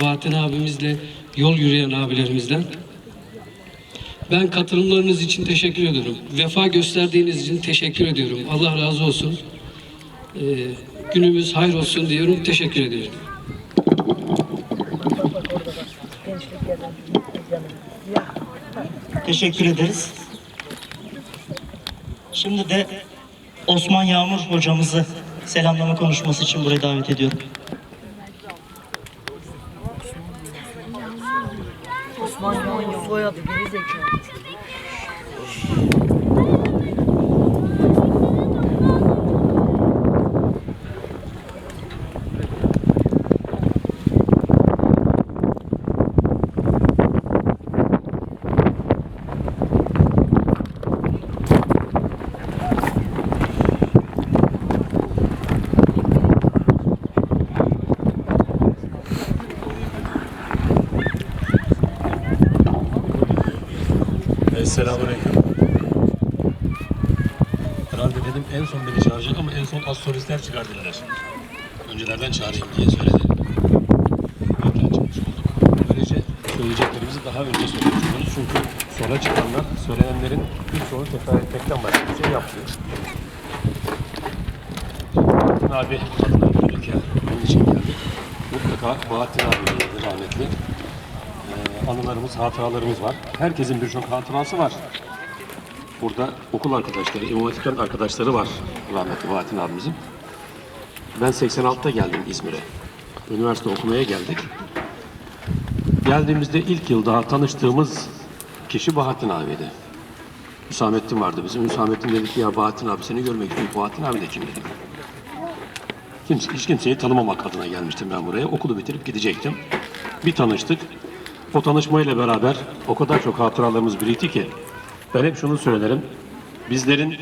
Bahattin abimizle yol yürüyen abilerimizden. Ben katılımlarınız için teşekkür ediyorum. Vefa gösterdiğiniz için teşekkür ediyorum. Allah razı olsun. Ee, günümüz hayır olsun diyorum. Teşekkür ediyorum. Teşekkür ederiz. Şimdi de Osman Yağmur hocamızı selamlama konuşması için buraya davet ediyorum. music. Selamünaleyküm. Herhalde dedim en son beni çağıracak ama en son az solistler çıkar dediler. Öncelerden çağırayım diye söyledi. Tekrar çıkmış olduk. Böylece söyleyeceklerimizi daha önce söylemiş oluruz. Çünkü sonra çıkanlar söylenenlerin birçoğunu tekrar etmekten başka bir şey yapmıyor. Bahattin abi adına duyduk ya. Onun için geldik. Mutlaka Bahattin abi rahmetli anılarımız, hatıralarımız var. Herkesin birçok hatırası var. Burada okul arkadaşları, İmam arkadaşları var rahmetli Bahattin abimizin. Ben 86'da geldim İzmir'e. Üniversite okumaya geldik. Geldiğimizde ilk yıl daha tanıştığımız kişi Bahattin abiydi. Hüsamettin vardı bizim. Hüsamettin dedi ki ya Bahattin abi seni görmek istiyorum. Bahattin abi de kim dedim. Kimse, hiç kimseyi tanımamak adına gelmiştim ben buraya. Okulu bitirip gidecektim. Bir tanıştık. O tanışmayla beraber o kadar çok hatıralarımız birikti ki ben hep şunu söylerim. Bizlerin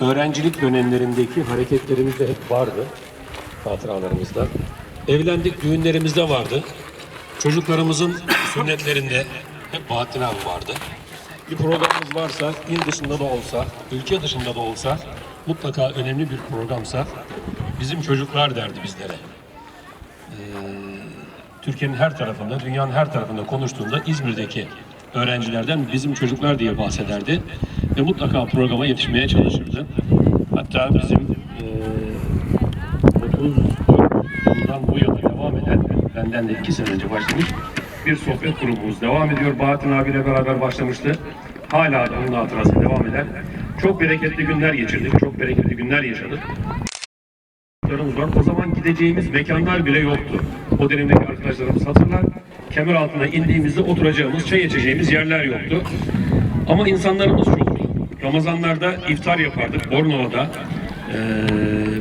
öğrencilik dönemlerindeki hareketlerimiz de hep vardı hatıralarımızda. Evlendik, düğünlerimizde vardı. Çocuklarımızın sünnetlerinde hep Bahattin abi vardı. Bir programımız varsa, il dışında da olsa, ülke dışında da olsa mutlaka önemli bir programsa bizim çocuklar derdi bizlere. Türkiye'nin her tarafında, dünyanın her tarafında konuştuğunda İzmir'deki öğrencilerden bizim çocuklar diye bahsederdi. Ve mutlaka programa yetişmeye çalışırdı. Hatta bizim eee 30 yıldan bu yana devam eden, benden de iki sene önce başlamış bir sohbet grubumuz devam ediyor. Bahattin abiyle beraber başlamıştı. Hala da onun hatırası devam eder. Çok bereketli günler geçirdik, çok bereketli günler yaşadık. O zaman gideceğimiz mekanlar bile yoktu. O dönemdeki arkadaşlarımız hatırlar. Kemer altına indiğimizde oturacağımız, çay içeceğimiz yerler yoktu. Ama insanlarımız çoktu. Ramazanlarda iftar yapardık Bornova'da. Eee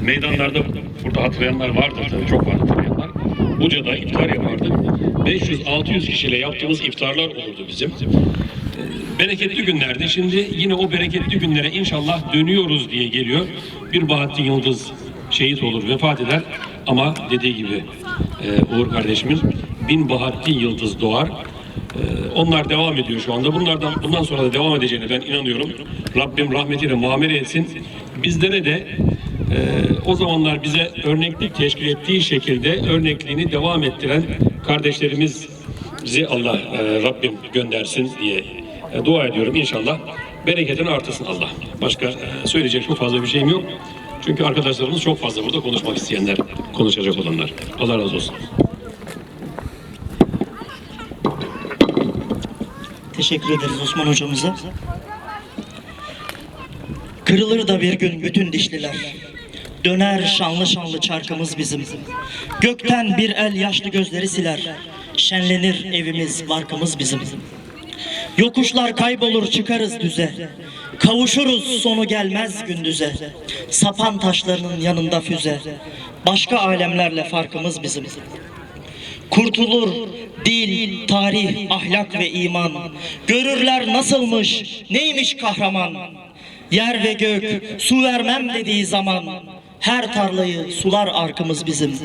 meydanlarda burada hatırlayanlar vardır tabii çok var hatırlayanlar. Buca'da iftar yapardık. 500-600 kişiyle yaptığımız iftarlar olurdu bizim. Eee, bereketli günlerdi. Şimdi yine o bereketli günlere inşallah dönüyoruz diye geliyor. Bir Bahattin Yıldız şehit olur, vefat eder. Ama dediği gibi e, Uğur kardeşimin bin Bahattin Yıldız doğar. E, onlar devam ediyor şu anda. Bunlardan bundan sonra da devam edeceğine ben inanıyorum. Rabbim rahmetiyle muamele etsin. Bizlere de e, o zamanlar bize örneklik teşkil ettiği şekilde örnekliğini devam ettiren kardeşlerimizi Allah e, Rabbim göndersin diye e, dua ediyorum inşallah. Bereketini artırsın Allah. Başka e, söyleyecek çok fazla bir şeyim yok. Çünkü arkadaşlarımız çok fazla burada konuşmak isteyenler, konuşacak olanlar. Allah razı olsun. Teşekkür ederiz Osman hocamıza. Kırılır da bir gün bütün dişliler. Döner şanlı şanlı çarkımız bizim. Gökten bir el yaşlı gözleri siler. Şenlenir evimiz, barkımız bizim. Yokuşlar kaybolur çıkarız düze. Kavuşuruz sonu gelmez gündüze. Sapan taşlarının yanında füze. Başka alemlerle farkımız bizim. Kurtulur dil, tarih, ahlak ve iman. Görürler nasılmış, neymiş kahraman. Yer ve gök su vermem dediği zaman her tarlayı sular arkımız bizim.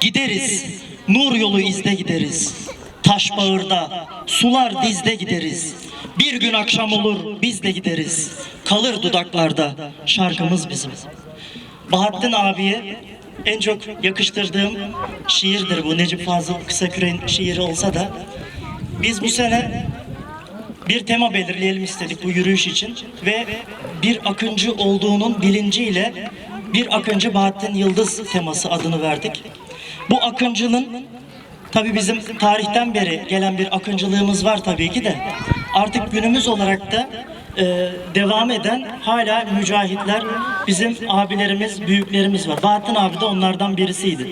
Gideriz, nur yolu izde gideriz. Taş bağırda, sular dizde gideriz. Bir gün akşam olur biz de gideriz. Kalır dudaklarda şarkımız bizim. Bahattin abiye en çok yakıştırdığım şiirdir bu. Necip Fazıl Kısaküre'nin şiiri olsa da biz bu sene bir tema belirleyelim istedik bu yürüyüş için ve bir akıncı olduğunun bilinciyle bir akıncı Bahattin Yıldız teması adını verdik. Bu akıncının tabi bizim tarihten beri gelen bir akıncılığımız var tabii ki de artık günümüz olarak da e, devam eden hala mücahitler bizim abilerimiz, büyüklerimiz var. Bahattin abi de onlardan birisiydi.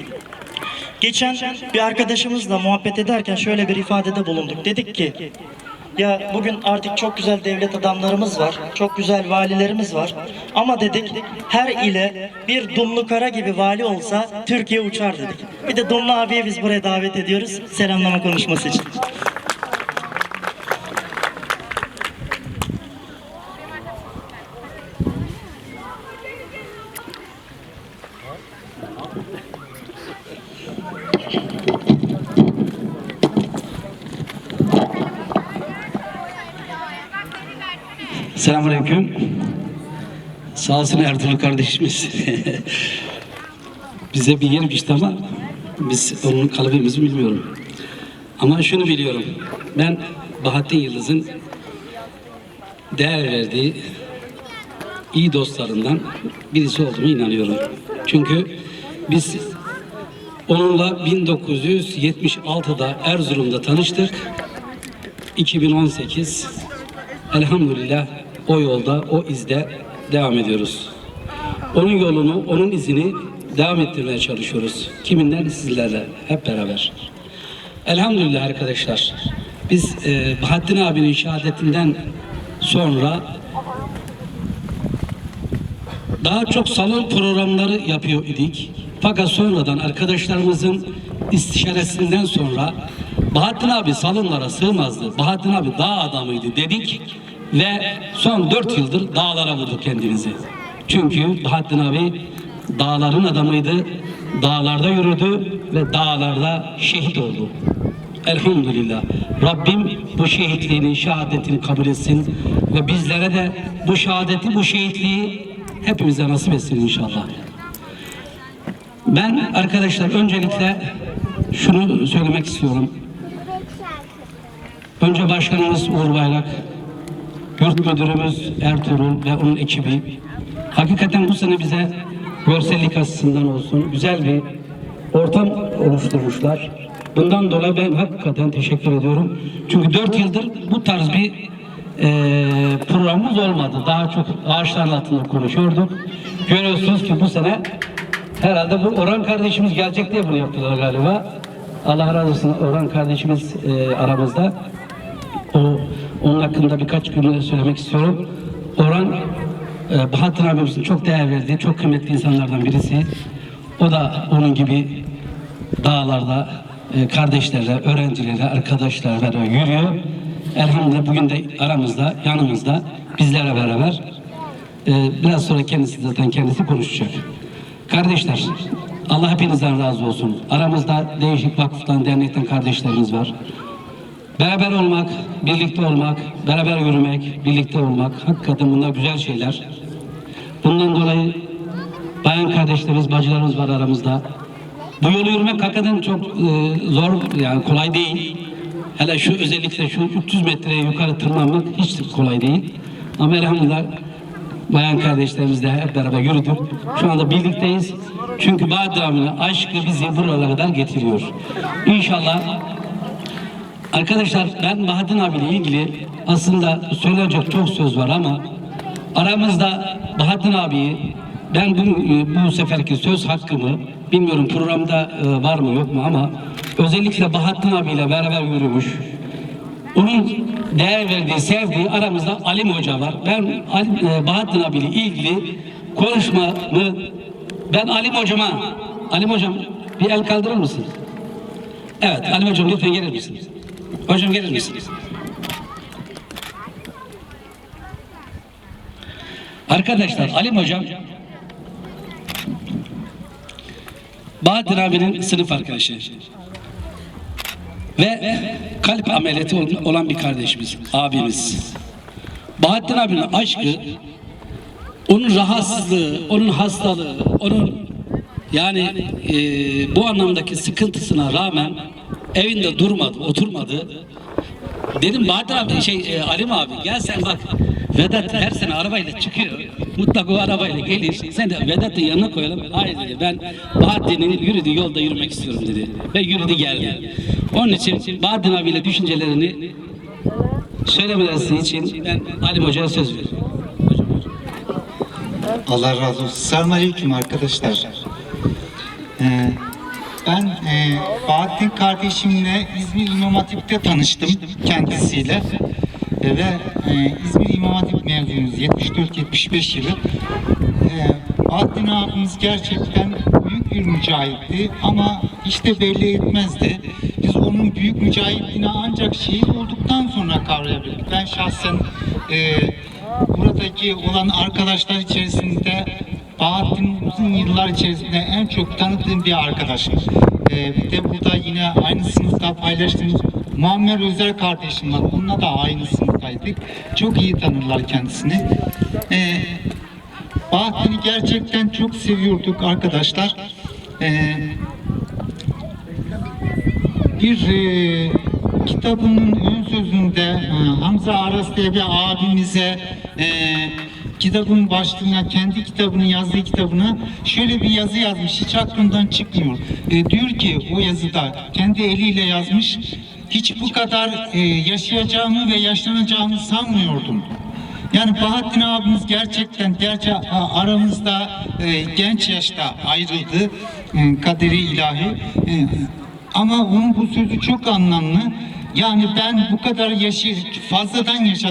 Geçen bir arkadaşımızla muhabbet ederken şöyle bir ifadede bulunduk. Dedik ki ya bugün artık çok güzel devlet adamlarımız var. Çok güzel valilerimiz var. Ama dedik her ile bir Dumlu Kara gibi vali olsa Türkiye uçar dedik. Bir de Dumlu abiye biz buraya davet ediyoruz. Selamlama konuşması için. Selamünaleyküm. Sağ olsun Ertuğrul kardeşimiz. Bize bir yer biçti ama biz onun kalıbımızı bilmiyorum. Ama şunu biliyorum. Ben Bahattin Yıldız'ın değer verdiği iyi dostlarından birisi olduğunu inanıyorum. Çünkü biz onunla 1976'da Erzurum'da tanıştık. 2018 elhamdülillah o yolda, o izde devam ediyoruz. Onun yolunu, onun izini devam ettirmeye çalışıyoruz. Kiminle? Sizlerle, hep beraber. Elhamdülillah arkadaşlar. Biz e, Bahattin abinin şehadetinden sonra daha çok salon programları yapıyor idik. Fakat sonradan arkadaşlarımızın istişaresinden sonra Bahattin abi salonlara sığmazdı. Bahattin abi dağ adamıydı dedik ve son dört yıldır dağlara vurduk kendimizi. Çünkü Bahattin abi dağların adamıydı. Dağlarda yürüdü ve dağlarda şehit oldu. Elhamdülillah. Rabbim bu şehitliğini, şehadetini kabul etsin ve bizlere de bu şehadeti, bu şehitliği hepimize nasip etsin inşallah. Ben arkadaşlar öncelikle şunu söylemek istiyorum. Önce başkanımız Uğur Bayrak, yurt müdürümüz Ertuğrul ve onun ekibi hakikaten bu sene bize görsellik açısından olsun güzel bir ortam oluşturmuşlar. Bundan dolayı ben hakikaten teşekkür ediyorum. Çünkü dört yıldır bu tarz bir eee programımız olmadı. Daha çok ağaçların altında konuşuyorduk. Görüyorsunuz ki bu sene herhalde bu Orhan kardeşimiz gelecek diye bunu yaptılar galiba. Allah razı olsun Orhan kardeşimiz eee, aramızda. O, onun hakkında birkaç cümle söylemek istiyorum. Orhan e, Bahattin abimizin çok değer verdiği, çok kıymetli insanlardan birisi. O da onun gibi dağlarda e, kardeşlerle, öğrencilerle, arkadaşlarla yürüyor. Elhamdülillah bugün de aramızda, yanımızda, bizlerle beraber. E, biraz sonra kendisi zaten kendisi konuşacak. Kardeşler, Allah hepinizden razı olsun. Aramızda değişik vakıftan, dernekten kardeşlerimiz var. Beraber olmak, birlikte olmak, beraber yürümek, birlikte olmak hakikaten bunlar güzel şeyler. Bundan dolayı bayan kardeşlerimiz, bacılarımız var aramızda. Bu yolu yürümek hakikaten çok e, zor, yani kolay değil. Hele şu özellikle şu 300 metreye yukarı tırmanmak hiç kolay değil. Ama elhamdülillah bayan kardeşlerimizle hep beraber yürüdük. Şu anda birlikteyiz. Çünkü abinin aşkı bizi buralara kadar getiriyor. İnşallah Arkadaşlar ben Bahattin abiyle ilgili aslında söyleyecek çok söz var ama aramızda Bahattin abiyi ben bu, bu seferki söz hakkımı bilmiyorum programda e, var mı yok mu ama özellikle Bahattin abiyle beraber yürümüş. Onun değer verdiği, sevdiği aramızda Alim Hoca var. Ben e, Bahattin abiyle ilgili konuşmamı ben Alim Hocama, Alim Hocam bir el kaldırır mısın? Evet, Alim Hocam lütfen gelir misiniz? Hocam gelir misiniz? Arkadaşlar Alim Hocam Bahadır abinin sınıf arkadaşı ve kalp ameliyatı ol- olan bir kardeşimiz, abimiz. Bahattin abinin aşkı, onun rahatsızlığı, onun hastalığı, onun Yani e, bu anlamdaki sıkıntısına rağmen evinde durmadı, oturmadı. Dedim Bahadır abi, şey e, Alim abi gel sen bak. Vedat her sene arabayla çıkıyor. Mutlaka o arabayla gelir. Sen de Vedat'ın yanına koyalım. Hayır dedi ben Bahattin'in yürüdüğü yolda yürümek istiyorum dedi. Ve yürüdü geldi. Onun için Bahattin abiyle düşüncelerini söylemesi için ben Alim Hoca'ya söz veriyorum. Allah razı olsun. Selamünaleyküm arkadaşlar. Ee, ben e, Bahattin kardeşimle İzmir İmam Hatip'te tanıştım kendisiyle. E, ve e, İzmir İmam Hatip mezunuyuz 74-75 yılı. E, Bahattin abimiz gerçekten büyük bir mücahitti ama işte belli etmezdi. Biz onun büyük mücahitliğini ancak şehit olduktan sonra kavrayabildik. Ben şahsen e, buradaki olan arkadaşlar içerisinde Bahattin uzun yıllar içerisinde en çok tanıdığım bir arkadaşım. Ee, bir de burada yine aynı sınıfta paylaştığımız Muammer Özer kardeşim var. Onunla da aynı sınıftaydık. Çok iyi tanırlar kendisini. Ee, Bahattin'i gerçekten çok seviyorduk arkadaşlar. Ee, bir e, kitabının ön sözünde e, Hamza Aras diye bir abimize e, kitabın başlığına kendi kitabını yazdığı kitabına şöyle bir yazı yazmış hiç aklımdan çıkmıyor. E, diyor ki o yazıda kendi eliyle yazmış hiç bu kadar e, yaşayacağımı ve yaşlanacağımı sanmıyordum. Yani Bahattin abimiz gerçekten gerçi aramızda e, genç yaşta ayrıldı e, kaderi ilahi E, ama onun bu sözü çok anlamlı. Yani ben bu kadar yaşı fazladan yaşadım.